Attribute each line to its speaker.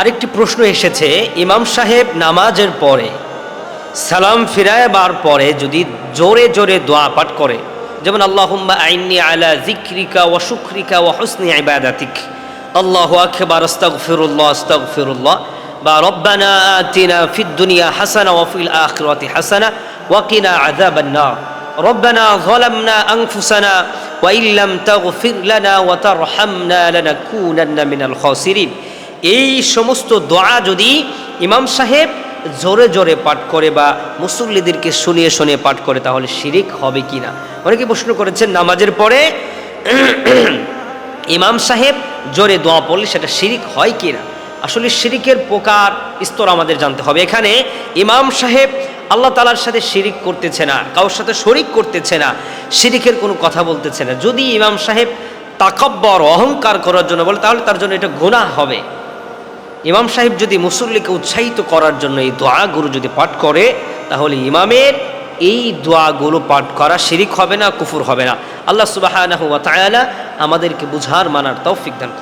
Speaker 1: আরেকটি প্রশ্ন এসেছে, ইমাম সাহেব নামাজের পরে সালাম ফিরায়বার পরে যদি জোরে জোরে দোয়া পাঠ করে, যেমন, আল্লাহুম্মা আইনি আলা জিক্রিকা ও শুক্রিকা ও হসনি আইবাদাতিক আল্লাহ ফিরুল্লাহ আস্তাক ফিরুল্লাহ বা রব্বানা আতিনা ফিদদুনিয়া হাসানা ওয়াফিল আখরাতি হাসানা ওয়াকিনা আযাবান্না রব্বানা যালামনা তাগফির লানা ওয়া তারহামনা লানাকুনান্না মিনাল খাসিরিন। এই সমস্ত দোয়া যদি ইমাম সাহেব জোরে জোরে পাঠ করে বা মুসল্লিদেরকে শুনিয়ে শুনিয়ে পাঠ করে, তাহলে শিরিক হবে কি না অনেকে প্রশ্ন করেছেন, নামাজের পরে ইমাম সাহেব জোরে দোয়া পড়লে সেটা শিরিক হয় কি না আসলে শিরিকের প্রকার স্তর আমাদের জানতে হবে। এখানে ইমাম সাহেব আল্লাহ তালার সাথে শিরিক করতেছে না, কারোর সাথে শরিক করতেছে না, শিরিকের কোনো কথা বলতেছে না। যদি ইমাম সাহেব তাকব্বর, অহংকার করার জন্য বলে, তাহলে তার জন্য এটা গুনাহ হবে। ইমাম সাহেব যদি মুসল্লিকে উৎসাহিত করার জন্য এই দোয়াগুলো যদি পাঠ করে, তাহলে ইমামের এই দোয়াগুলো পাঠ করা শিরিক হবে না, কুফুর হবে না আল্লাহ সুবাহ আমাদেরকে বুঝার, মানার তৌফিক দান।